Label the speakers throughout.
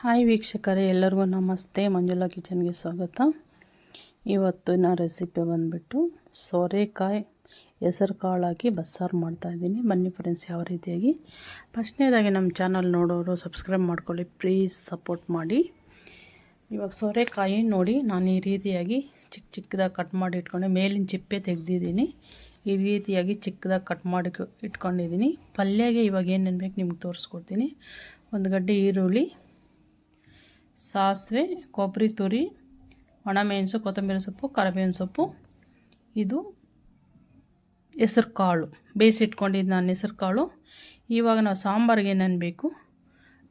Speaker 1: Hi ವೀಕ್ಷಕರೇ, ಎಲ್ಲರಿಗೂ ನಮಸ್ತೆ. ಮಂಜುಳಾ ಕಿಚನ್ಗೆ ಸ್ವಾಗತ. ಇವತ್ತಿನ ರೆಸಿಪಿ ಬಂದುಬಿಟ್ಟು ಸೋರೆಕಾಯಿ ಹೆಸರು ಹಾಕಿ ಬಸ್ಸಾರು ಮಾಡ್ತಾಯಿದ್ದೀನಿ ಬನ್ನಿ ಫ್ರೆಂಡ್ಸ್ ಯಾವ ರೀತಿಯಾಗಿ? ಫಸ್ಟ್ನೇದಾಗಿ ನಮ್ಮ ಚಾನಲ್ ನೋಡೋರು ಸಬ್ಸ್ಕ್ರೈಬ್ ಮಾಡ್ಕೊಳ್ಳಿ ಪ್ಲೀಸ್ ಸಪೋರ್ಟ್ ಮಾಡಿ. ಇವಾಗ ಸೋರೆಕಾಯಿ ನೋಡಿ, ನಾನು ಈ ರೀತಿಯಾಗಿ ಚಿಕ್ಕ ಚಿಕ್ಕದಾಗಿ ಕಟ್ ಮಾಡಿ ಇಟ್ಕೊಂಡೆ. ಮೇಲಿನ ಚಿಪ್ಪೆ ತೆಗೆದಿದ್ದೀನಿ. ಈ ರೀತಿಯಾಗಿ ಚಿಕ್ಕದಾಗಿ ಕಟ್ ಮಾಡಿ ಇಟ್ಕೊಂಡಿದ್ದೀನಿ. ಪಲ್ಯಗೆ ಇವಾಗ ಏನೇನು ಬೇಕು ನಿಮ್ಗೆ ತೋರಿಸ್ಕೊಡ್ತೀನಿ. ಒಂದು ಗಡ್ಡೆ ಈರುಳ್ಳಿ ಸಾಸಿವೆ, ಕೊಬ್ಬರಿ ತುರಿ, ಒಣಮೆಣಸು, ಕೊತ್ತಂಬರಿ ಸೊಪ್ಪು, ಕರಿಬೇವಿನ ಸೊಪ್ಪು. ಇದು ಹೆಸರು ಕಾಳು ಬೇಯಿಸಿಟ್ಕೊಂಡಿದ್ದು ನಾನು ಹೆಸರು ಕಾಳು ಇವಾಗ ನಾವು ಸಾಂಬಾರಿಗೆ ಏನೇನು ಬೇಕು?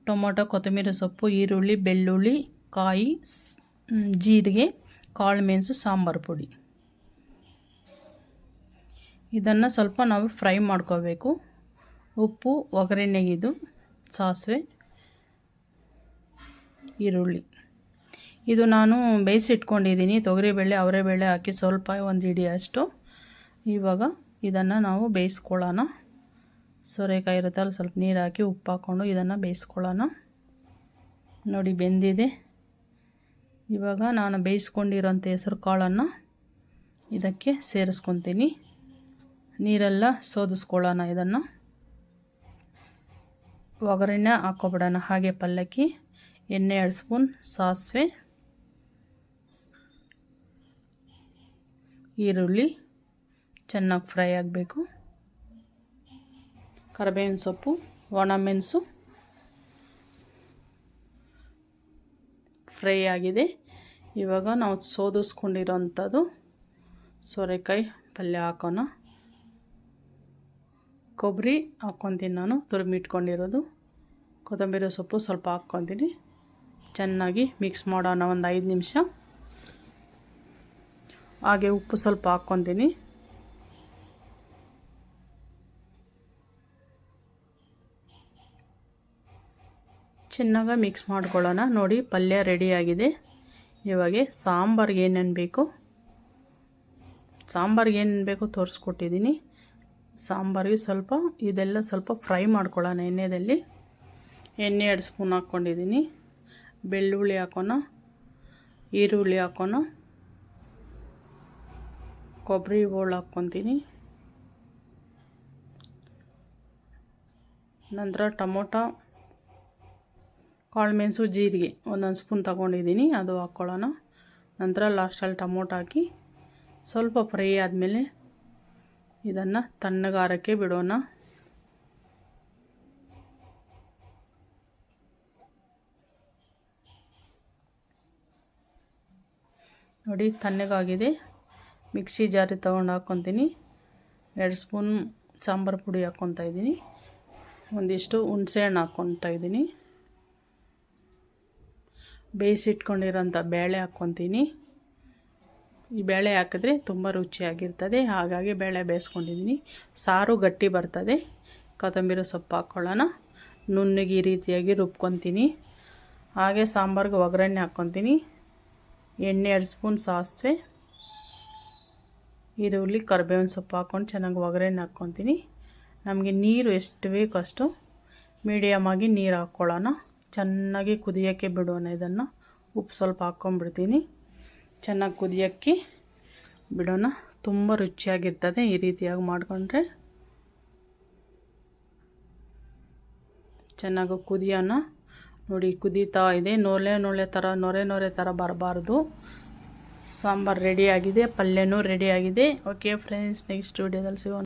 Speaker 1: ಟೊಮೊಟೊ, ಕೊತ್ತಂಬರಿ ಸೊಪ್ಪು, ಈರುಳ್ಳಿ, ಬೆಳ್ಳುಳ್ಳಿ, ಕಾಯಿ ಜೀರಿಗೆ ಕಾಳು ಮೆಣಸು ಸಾಂಬಾರು ಪುಡಿ. ಇದನ್ನು ಸ್ವಲ್ಪ ನಾವು ಫ್ರೈ ಮಾಡ್ಕೋಬೇಕು. ಉಪ್ಪು ಒಗ್ಗರಣೆಗಿದು ಸಾಸಿವೆ. ಈರುಳ್ಳಿ. ಇದು ನಾನು ಬೇಯಿಸಿಟ್ಕೊಂಡಿದ್ದೀನಿ. ತೊಗರಿಬೇಳೆ, ಅವರೆಬೇಳೆ ಹಾಕಿ ಸ್ವಲ್ಪ ಒಂದು ಹಿಡಿ ಅಷ್ಟು ಇವಾಗ ಇದನ್ನು ನಾವು ಬೇಯಿಸ್ಕೊಳ್ಳೋಣ. ಸೋರೆಕಾಯಿ ಇರುತ್ತಲ್ಲ ಸ್ವಲ್ಪ ನೀರು ಹಾಕಿ ಉಪ್ಪು ಹಾಕ್ಕೊಂಡು ಇದನ್ನು ಬೇಯಿಸ್ಕೊಳ್ಳೋಣ. ನೋಡಿ, ಬೆಂದಿದೆ. ಇವಾಗ ನಾನು ಬೇಯಿಸ್ಕೊಂಡಿರೋಂಥ ಹೆಸರು ಕಾಳನ್ನು ಇದಕ್ಕೆ ಸೇರಿಸ್ಕೊತೀನಿ. ನೀರೆಲ್ಲ ಸೋದಿಸ್ಕೊಳ್ಳೋಣ ಇದನ್ನು. ಒಗ್ಗರಣೆ ಹಾಕ್ಕೊಬಿಡೋಣ. ಹಾಗೆ ಪಲ್ಲಕ್ಕಿ. ಎಣ್ಣೆ ಎರಡು ಸ್ಪೂನ್, ಸಾಸಿವೆ, ಈರುಳ್ಳಿ, ಚೆನ್ನಾಗಿ ಫ್ರೈ ಆಗಬೇಕು. ಕರಿಬೇವಿನ ಸೊಪ್ಪು ಒಣಮೆಣಸು ಫ್ರೈ ಆಗಿದೆ. ಇವಾಗ ನಾವು ಸೋದಿಸ್ಕೊಂಡಿರೋಂಥದ್ದು ಸೋರೆಕಾಯಿ ಪಲ್ಯ ಹಾಕೋಣ. ಕೊಬ್ಬರಿ ಹಾಕ್ಕೊತೀನಿ ನಾನು, ತುರುಮಿಟ್ಕೊಂಡಿರೋದು. ಕೊತ್ತಂಬರಿ ಸೊಪ್ಪು ಸ್ವಲ್ಪ ಹಾಕ್ಕೊತೀನಿ. ಚೆನ್ನಾಗಿ ಮಿಕ್ಸ್ ಮಾಡೋಣ ಒಂದು ಐದು ನಿಮಿಷ. ಹಾಗೆ ಉಪ್ಪು ಸ್ವಲ್ಪ ಹಾಕ್ಕೊತೀನಿ. ಚೆನ್ನಾಗಿ ಮಿಕ್ಸ್ ಮಾಡ್ಕೊಳ್ಳೋಣ. ನೋಡಿ, ಪಲ್ಯ ರೆಡಿಯಾಗಿದೆ ಇವಾಗ ಸಾಂಬಾರ್ಗೆ ಏನೇನು ಬೇಕು? ಸಾಂಬಾರ್ಗೆ ಏನೇನು ಬೇಕು ತೋರಿಸ್ಕೊಟ್ಟಿದ್ದೀನಿ. ಸಾಂಬಾರಿಗೆ ಸ್ವಲ್ಪ, ಇದೆಲ್ಲ ಸ್ವಲ್ಪ ಫ್ರೈ ಮಾಡ್ಕೊಳ್ಳೋಣ ಎಣ್ಣೆಯಲ್ಲಿ ಎಣ್ಣೆ ಎರಡು ಸ್ಪೂನ್ ಹಾಕ್ಕೊಂಡಿದ್ದೀನಿ. ಬೆಳ್ಳುಳ್ಳಿ ಹಾಕೋಣ, ಈರುಳ್ಳಿ ಹಾಕೋಣ, ಕೊಬ್ಬರಿ ಹೋಳು ಹಾಕ್ಕೊತೀನಿ. ನಂತರ ಟೊಮೊಟೊ, ಕಾಳುಮೆಣಸು, ಜೀರಿಗೆ ಒಂದೊಂದು ಸ್ಪೂನ್ ತಗೊಂಡಿದ್ದೀನಿ, ಅದು ಹಾಕ್ಕೊಳ್ಳೋಣ ನಂತರ ಲಾಸ್ಟಲ್ಲಿ ಟೊಮೊಟೊ ಹಾಕಿ ಸ್ವಲ್ಪ ಫ್ರೈ ಆದಮೇಲೆ ಇದನ್ನು ತಣ್ಣಗಾರಕ್ಕೆ ಬಿಡೋಣ. ನೋಡಿ, ತಣ್ಣಗಾಗಿದೆ. ಮಿಕ್ಸಿ ಜಾರಿ ತೊಗೊಂಡು ಹಾಕ್ಕೊತೀನಿ ಎರಡು ಸ್ಪೂನ್ ಸಾಂಬಾರು ಪುಡಿ ಹಾಕ್ಕೊತಾ ಇದ್ದೀನಿ. ಒಂದಿಷ್ಟು ಹುಣಸೆ ಹಣ್ಣು ಹಾಕ್ಕೊತಾ ಇದ್ದೀನಿ. ಬೇಯಿಸಿಟ್ಕೊಂಡಿರೋಂಥ ಬೇಳೆ ಹಾಕ್ಕೊತೀನಿ ಈ ಬೇಳೆ ಹಾಕಿದ್ರೆ ತುಂಬ ರುಚಿಯಾಗಿರ್ತದೆ. ಹಾಗಾಗಿ ಬೇಳೆ ಬೇಯಿಸ್ಕೊಂಡಿದ್ದೀನಿ. ಸಾರು ಗಟ್ಟಿ ಬರ್ತದೆ. ಕೊತ್ತಂಬರಿ ಸೊಪ್ಪು ಹಾಕ್ಕೊಳ್ಳೋಣ ನುಣ್ಣಗೆ ಈ ರೀತಿಯಾಗಿ ರುಬ್ಕೊತೀನಿ. ಹಾಗೆ ಸಾಂಬಾರ್ಗೆ ಒಗ್ಗರಣೆ ಹಾಕ್ಕೊತೀನಿ ಎಣ್ಣೆ ಎರಡು ಸ್ಪೂನ್ ಸಾಸಿವೆ, ಈರುಳ್ಳಿ, ಕರಿಬೇವಿನ ಸೊಪ್ಪು ಹಾಕ್ಕೊಂಡು ಚೆನ್ನಾಗಿ ಒಗ್ಗರಣೆ ಹಾಕ್ಕೊತೀನಿ. ನಮಗೆ ನೀರು ಎಷ್ಟು ಬೇಕು ಅಷ್ಟು ಮೀಡಿಯಮಾಗಿ ನೀರು ಹಾಕ್ಕೊಳ್ಳೋಣ. ಚೆನ್ನಾಗಿ ಕುದಿಯೋಕ್ಕೆ ಬಿಡೋಣ ಇದನ್ನು. ಉಪ್ಪು ಸ್ವಲ್ಪ ಹಾಕ್ಕೊಂಬಿಡ್ತೀನಿ ಚೆನ್ನಾಗಿ ಕುದಿಯೋಕ್ಕೆ ಬಿಡೋಣ. ತುಂಬ ರುಚಿಯಾಗಿರ್ತದೆ ಈ ರೀತಿಯಾಗಿ ಮಾಡಿಕೊಂಡ್ರೆ. ಚೆನ್ನಾಗಿ ಕುದಿಯೋಣ. ನೋಡಿ, ಕುದೀತಾ ಇದೆ. ನೊಲೆ ನೊಳೆ ಥರ ನೊರೆ ನೊರೆ ಥರ ಬರಬಾರ್ದು. ಸಾಂಬಾರು ರೆಡಿಯಾಗಿದೆ ಪಲ್ಯನೂ ರೆಡಿಯಾಗಿದೆ ಓಕೆ ಫ್ರೆಂಡ್ಸ್ ನೆಕ್ಸ್ಟ್ ವೀಡಿಯೋದಲ್ಲಿ ಸಿಗೋಣ.